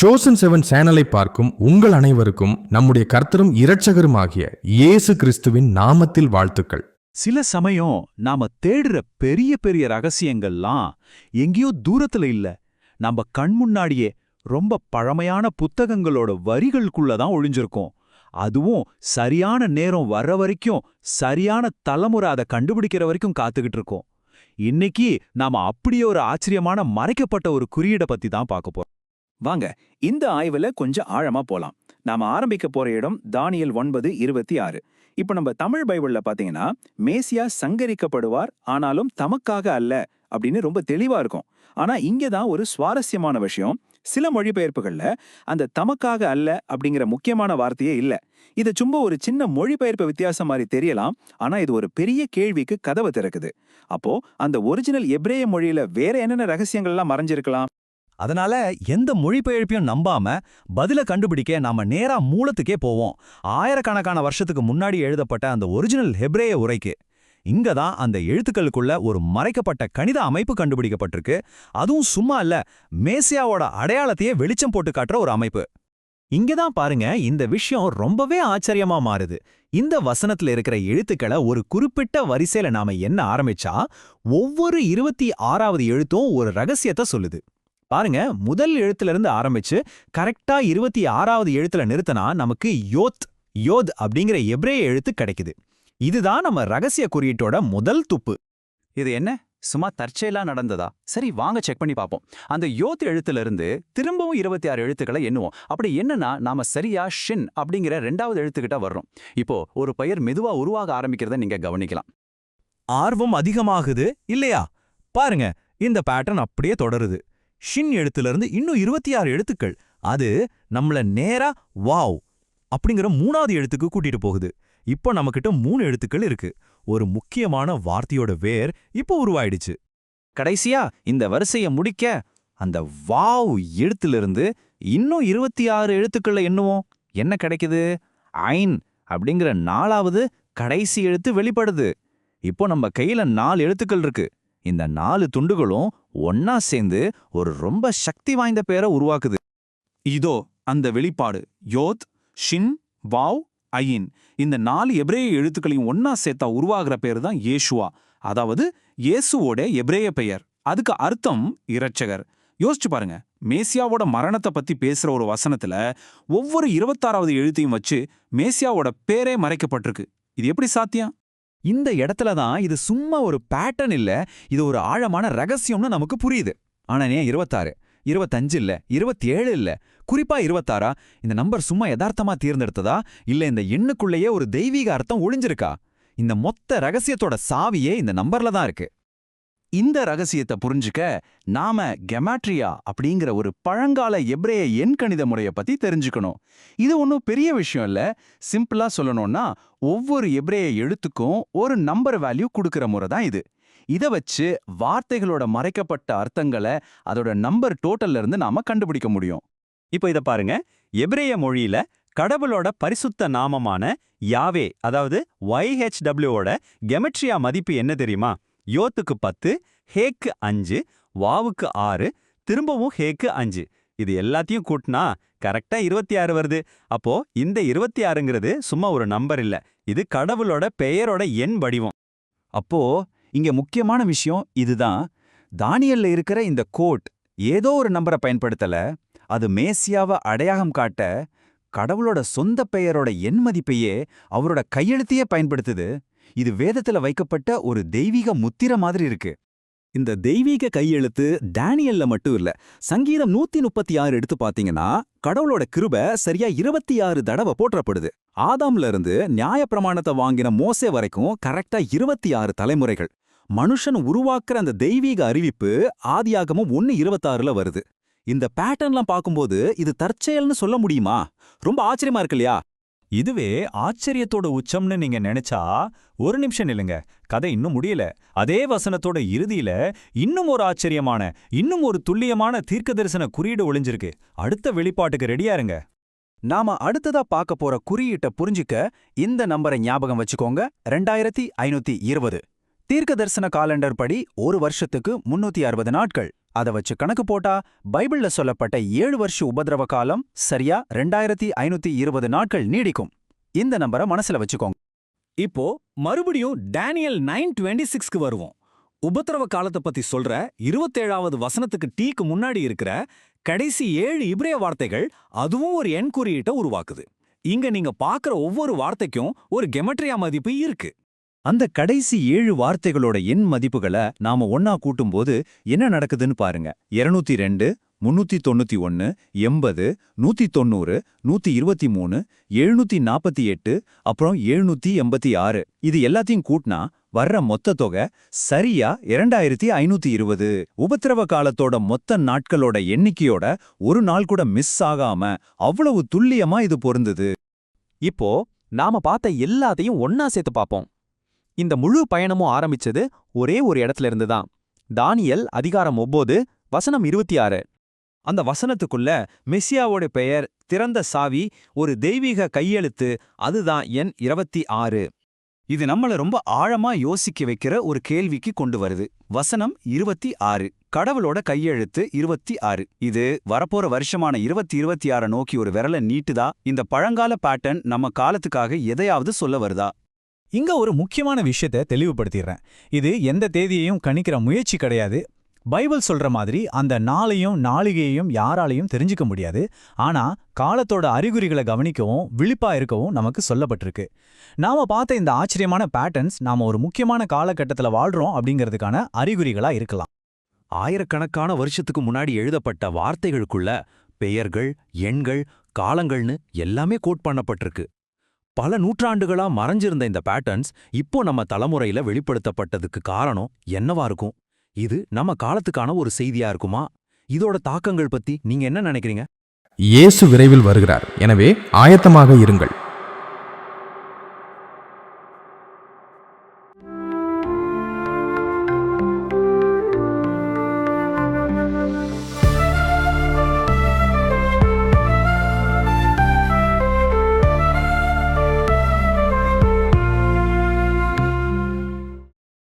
Chosen seven சேனலை பார்க்கும் உங்கள் அனைவருக்கும் நம்முடைய கர்த்தரும் இரட்சகருமாகிய இயேசு கிறிஸ்துவின் நாமத்தில் வாழ்த்துக்கள். சில சமயம் நாம தேடுற பெரிய பெரிய ரகசியங்கள்லாம் எங்கேயோ தூரத்துல இல்ல. நம்ம கண் முன்னாடியே ரொம்ப பழமையான புத்தகங்களோட வரிகளுக்குள்ள தான் ஒளிஞ்சிருக்கும். அதுவும் சரியான நேரம் வர்ற வரைக்கும் சரியான தலைமுறை அதை கண்டுபிடிக்கிற வரைக்கும் காத்துக்கிட்டு இருக்கோம். இன்னைக்கு நாம அப்படியே ஒரு ஆச்சரியமான மறைக்கப்பட்ட ஒரு குறியீட பத்தி தான் பார்க்க போறோம். வாங்க இந்த ஆய்வுல கொஞ்சம் ஆழமா போலாம். நாம ஆரம்பிக்க போற இடம் தானியல் ஒன்பது இருபத்தி ஆறு. இப்ப நம்ம தமிழ் பைபிள்ல பாத்தீங்கன்னா மேசியா சங்கரிக்கப்படுவார் ஆனாலும் தமக்காக அல்ல அப்படின்னு ரொம்ப தெளிவா இருக்கும். ஆனா இங்க தான் ஒரு சுவாரஸ்யமான விஷயம். சில மொழிபெயர்ப்புகள்ல அந்த தமக்காக அல்ல அப்படிங்கிற முக்கியமான வார்த்தையே இல்ல. இது சும்மா ஒரு சின்ன மொழிபெயர்ப்பு வித்தியாசம் மாதிரி தெரியலாம் ஆனா இது ஒரு பெரிய கேள்விக்கு கதவை திறக்குது. அப்போ அந்த ஒரிஜினல் எப்ரேய மொழியில வேற என்னென்ன ரகசியங்கள்லாம் மறைஞ்சிருக்கலாம்? அதனால எந்த மொழிபெயர்ப்பையும் நம்பாம பதில கண்டுபிடிக்க நாம நேரா மூலத்துக்கே போவோம். ஆயிரக்கணக்கான வருஷத்துக்கு முன்னாடி எழுதப்பட்ட அந்த ஒரிஜினல் ஹெப்ரேய உரைக்கு இங்க தான் அந்த எழுத்துக்களுக்குள்ள ஒரு மறைக்கப்பட்ட கணித அமைப்பு கண்டுபிடிக்கப்பட்டிருக்கு. அதுவும் சும்மா இல்ல மேசியாவோட அடையாளத்தையே வெளிச்சம் போட்டு காட்டுற ஒரு அமைப்பு. இங்க தான் பாருங்க இந்த விஷயம் ரொம்பவே ஆச்சரியமா மாறுது. இந்த வசனத்துல இருக்கிற எழுத்துக்களை ஒரு குறிப்பிட்ட வரிசையில நாம என்ன ஆரம்பிச்சா ஒவ்வொரு இருபத்தி ஆறாவது எழுத்தும் ஒரு ரகசியத்தை சொல்லுது. பாருங்க முதல் எழுத்துல இருந்து ஆரம்பிச்சு கரெக்டா இருபத்தி ஆறாவது எழுத்துல நிறுத்தினா நமக்கு யோத் யோத் அப்படிங்கிற எப்ரே எழுத்து கிடைக்குது. இதுதான் நம்ம ரகசிய குறியீட்டோட முதல் துப்பு. இது என்ன? சும்மா தற்செயலா நடந்ததா? சரி வாங்க செக் பண்ணி பார்ப்போம். அந்த யோத் எழுத்துல இருந்து திரும்பவும் இருபத்தி ஆறு எழுத்துக்களை எண்ணுவோம். அப்படி என்னன்னா நாம சரியா ஷின் அப்படிங்கிற ரெண்டாவது எழுத்துக்கிட்ட வர்றோம். இப்போ ஒரு பெயர் மெதுவா உருவாக ஆரம்பிக்கிறத நீங்க கவனிக்கலாம். ஆர்வம் அதிகமாகுது இல்லையா? பாருங்க இந்த பேட்டர்ன் அப்படியே தொடருது. ஷின் எழுத்துல இருந்து இன்னும் இருபத்தி ஆறு எழுத்துக்கள். அது நம்மள நேரா வாவ் அப்படிங்கிற மூணாவது எழுத்துக்கு கூட்டிட்டு போகுது. இப்போ நம்மகிட்ட மூணு எழுத்துக்கள் இருக்கு. ஒரு முக்கியமான வார்த்தையோட வேர் இப்போ உருவாயிடுச்சு. கடைசியா இந்த வரிசையை முடிக்க அந்த வாவ் எழுத்திலிருந்து இன்னும் இருபத்தி ஆறு எழுத்துக்கள்ல எண்ணுவோம். என்ன கிடைக்குது? ஐன் அப்படிங்கிற நாலாவது கடைசி எழுத்து வெளிப்படுது. இப்போ நம்ம கையில நாலு எழுத்துக்கள் இருக்கு. இந்த நாலு துண்டுகளும் ஒன்னா சேர்ந்து ஒரு ரொம்ப சக்தி வாய்ந்த பேரை உருவாக்குது. இதோ அந்த வெளிப்பாடு. யோத் ஷின் வாவ் ஐயின் இந்த நாலு எப்ரேய எழுத்துக்களையும் ஒன்னா சேர்த்தா உருவாகிற பேர் தான் ஏஷுவா அதாவது இயேசுவோட எப்ரேய பெயர். அதுக்கு அர்த்தம் இரட்சகர். யோசிச்சு பாருங்க. மேசியாவோட மரணத்தை பத்தி பேசுற ஒரு வசனத்துல ஒவ்வொரு இருபத்தாறாவது எழுத்தையும் வச்சு மேசியாவோட பேரே மறைக்கப்பட்டிருக்கு. இது எப்படி சாத்தியம்? இந்த இடத்துல தான் இது சும்மா ஒரு பேட்டர்ன் இல்ல இது ஒரு ஆழமான ரகசியம்னு நமக்கு புரியுது. ஆனா ஏன் இருபத்தாறு? இருபத்தஞ்சு இல்ல இருபத்தி ஏழு இல்ல? குறிப்பா இருபத்தாறா? இந்த நம்பர் சும்மா யதார்த்தமா தேர்ந்தெடுத்ததா? இல்ல இந்த எண்ணுக்குள்ளேயே ஒரு தெய்வீக அர்த்தம் ஒளிஞ்சிருக்கா? இந்த மொத்த ரகசியத்தோட சாவியே இந்த நம்பர்ல தான் இருக்கு. இந்த ரகசியத்தை புரிஞ்சுக்க நாம கெமாட்ரியா அப்படிங்கிற ஒரு பழங்கால எப்ரேய எண்கணித முறைய பத்தி தெரிஞ்சுக்கணும். இது ஒன்றும் பெரிய விஷயம் இல்ல. சிம்பிளா சொல்லணும்னா ஒவ்வொரு எப்ரேய எழுத்துக்கும் ஒரு நம்பர் வேல்யூ கொடுக்கிற முறை தான் இது. இத வச்சு வார்த்தைகளோட மறைக்கப்பட்ட அர்த்தங்களை அதோட நம்பர் டோட்டல்ல இருந்து நாம கண்டுபிடிக்க முடியும். இப்போ இத பாருங்க. எப்ரேய மொழியில கடவுளோட பரிசுத்த நாமமான யாவே அதாவது ஒய்ஹெச்டபிள்யூவோட கெமெட்ரியா மதிப்பு என்ன தெரியுமா? யோத்துக்கு பத்து ஹேக்கு அஞ்சு வாவுக்கு ஆறு திரும்பவும் ஹேக்கு அஞ்சு. இது எல்லாத்தையும் கூட்டினா கரெக்டா இருபத்தி ஆறு வருது. அப்போ இந்த இருபத்தி ஆறுங்கிறது சும்மா ஒரு நம்பர் இல்ல. இது கடவுளோட பெயரோட எண் வடிவம். அப்போ இங்க முக்கியமான விஷயம் இதுதான். தானியல்ல இருக்கிற இந்த கோட் ஏதோ ஒரு நம்பரை பயன்படுத்தல. அது மேசியாவை அடையாளம் காட்ட கடவுளோட சொந்த பெயரோட எண் மதிப்பையே அவரோட கையெழுத்தையே பயன்படுத்துது. இது வேதத்துல வைக்கப்பட்ட ஒரு தெய்வீக முத்திர மாதிரி இருக்கு. இந்த தெய்வீக கையெழுத்து டேனியல்ல மட்டும் இல்ல சங்கீதம் நூத்தி முப்பத்தி ஆறு எடுத்து பாத்தீங்கன்னா கடவுளோட கிருப சரியா இருபத்தி ஆறு தடவை போற்றப்படுது. ஆதாம்ல இருந்து நியாயப்பிரமாணத்தை வாங்கின மோசே வரைக்கும் கரெக்டா இருபத்தி ஆறு தலைமுறைகள். மனுஷன் உருவாக்குற அந்த தெய்வீக அறிவிப்பு ஆதியாகமும் ஒன்னு இருபத்தாறுல வருது. இந்த பேட்டர்ன்லாம் பார்க்கும்போது இது தற்செயல்னு சொல்ல முடியுமா? ரொம்ப ஆச்சரியமா இருக்கு இல்லையா? இதுவே ஆச்சரியத்தோட உச்சம்னு நீங்க நினைச்சா ஒரு நிமிஷம் நில்லுங்க. கதை இன்னும் முடியல. அதே வசனத்தோட இறுதியில இன்னும் ஒரு ஆச்சரியமான இன்னும் ஒரு துல்லியமான தீர்க்க தரிசன குறியீடு ஒளிஞ்சிருக்கு. அடுத்த வெளிப்பாட்டுக்கு ரெடியா இருங்க. நாம அடுத்ததா பார்க்க போற குறியீட்டை புரிஞ்சுக்க இந்த நம்பரை ஞாபகம் வச்சுக்கோங்க. ரெண்டாயிரத்தி ஐநூத்தி இருபது. தீர்க்க தரிசன காலண்டர் படி ஒரு வருஷத்துக்கு முன்னூத்தி அறுபது நாட்கள். அதை வச்சு கணக்கு போட்டா பைபிள்ல சொல்லப்பட்ட ஏழு வருஷ உபதிரவ காலம் சரியா ரெண்டாயிரத்தி ஐநூத்தி இருபது நாட்கள் நீடிக்கும். இந்த நம்பரை மனசுல வச்சுக்கோங்க. இப்போ மறுபடியும் டேனியல் நைன் டுவெண்ட்டி சிக்ஸ்க்கு வருவோம். உபத்திரவ காலத்தை பத்தி சொல்ற இருபத்தேழாவது வசனத்துக்கு டீக்கு முன்னாடி இருக்கிற கடைசி ஏழு இப்ரே வார்த்தைகள் அதுவும் ஒரு எண் குறியீட்டை உருவாக்குது. இங்க நீங்க பாக்குற ஒவ்வொரு வார்த்தைக்கும் ஒரு கெமட்ரியா மதிப்பு இருக்கு. அந்த கடைசி ஏழு வார்த்தைகளோட எண் மதிப்புகளை நாம ஒன்னா கூட்டும்போது என்ன நடக்குதுன்னு பாருங்க. இருநூத்தி ரெண்டு முன்னூத்தி தொண்ணூத்தி ஒன்னு எண்பது நூத்தி தொண்ணூறு நூத்தி இருபத்தி மூணு எழுநூத்தி நாற்பத்தி எட்டு அப்புறம் எழுநூத்தி எண்பத்தி ஆறு. இது எல்லாத்தையும் கூட்டினா வர்ற மொத்த தொகை சரியா இரண்டாயிரத்தி ஐநூத்தி இருபது. உபத்திரவ காலத்தோட மொத்த நாட்களோட எண்ணிக்கையோட ஒரு நாள் கூட மிஸ் ஆகாம அவ்வளவு துல்லியமா இது பொருந்தது. இப்போ நாம பார்த்த எல்லாத்தையும் ஒன்னா சேர்த்து பார்ப்போம். இந்த முழு பயணமும் ஆரம்பிச்சது ஒரே ஒரு இடத்துல இருந்து தான் தானியல் அதிகாரம் ஒன்பது வசனம் இருபத்தி ஆறு அந்த வசனத்துக்குள்ள மெஸ்ஸியாவோட பெயர் திறந்த சாவி ஒரு தெய்வீக கையெழுத்து அதுதான் எண் இருபத்தி ஆறு இது நம்மள ரொம்ப ஆழமா யோசிக்க வைக்கிற ஒரு கேள்விக்கு கொண்டு வருது. வசனம் இருபத்தி ஆறு கடவுளோட கையெழுத்து இருபத்தி ஆறு இது வரப்போற வருஷமான இருபத்தி இருபத்தி ஆறை நோக்கி ஒரு விரல நீட்டுதா? இந்த பழங்கால பேட்டர்ன் நம்ம காலத்துக்காக எதையாவது சொல்ல வருதா? இங்க ஒரு முக்கியமான விஷயத்தை தெளிவுபடுத்திடுறேன். இது எந்த தேதியையும் கணிக்கிற முயற்சி கிடையாது. பைபிள் சொல்ற மாதிரி அந்த நாளையும் நாளிகையையும் யாராலையும் தெரிஞ்சுக்க முடியாது. ஆனா காலத்தோட அறிகுறிகளை கவனிக்கவும் விழிப்பா இருக்கவும் நமக்கு சொல்லப்பட்டிருக்கு. நாம பார்த்த இந்த ஆச்சரியமான பேட்டர்ன்ஸ் நாம ஒரு முக்கியமான காலகட்டத்துல வாழ்றோம் அப்படிங்கிறதுக்கான அறிகுறிகளா இருக்கலாம். ஆயிரக்கணக்கான வருஷத்துக்கு முன்னாடி எழுதப்பட்ட வார்த்தைகளுக்குள்ள பெயர்கள் எண்கள் காலங்கள்னு எல்லாமே கோட் பண்ணப்பட்டிருக்கு. பல நூற்றாண்டுகளா மறைஞ்சிருந்த இந்த பேட்டர்ன்ஸ் இப்போ நம்ம தலைமுறையில வெளிப்படுத்தப்பட்டதுக்கு காரணம் என்னவா இருக்கும்? இது நம்ம காலத்துக்கான ஒரு செய்தியா இருக்குமா? இதோட தாக்கங்கள் பத்தி நீங்க என்ன நினைக்கிறீங்க? இயேசு விரைவில் வருகிறார். எனவே ஆயத்தமாக இருங்கள்.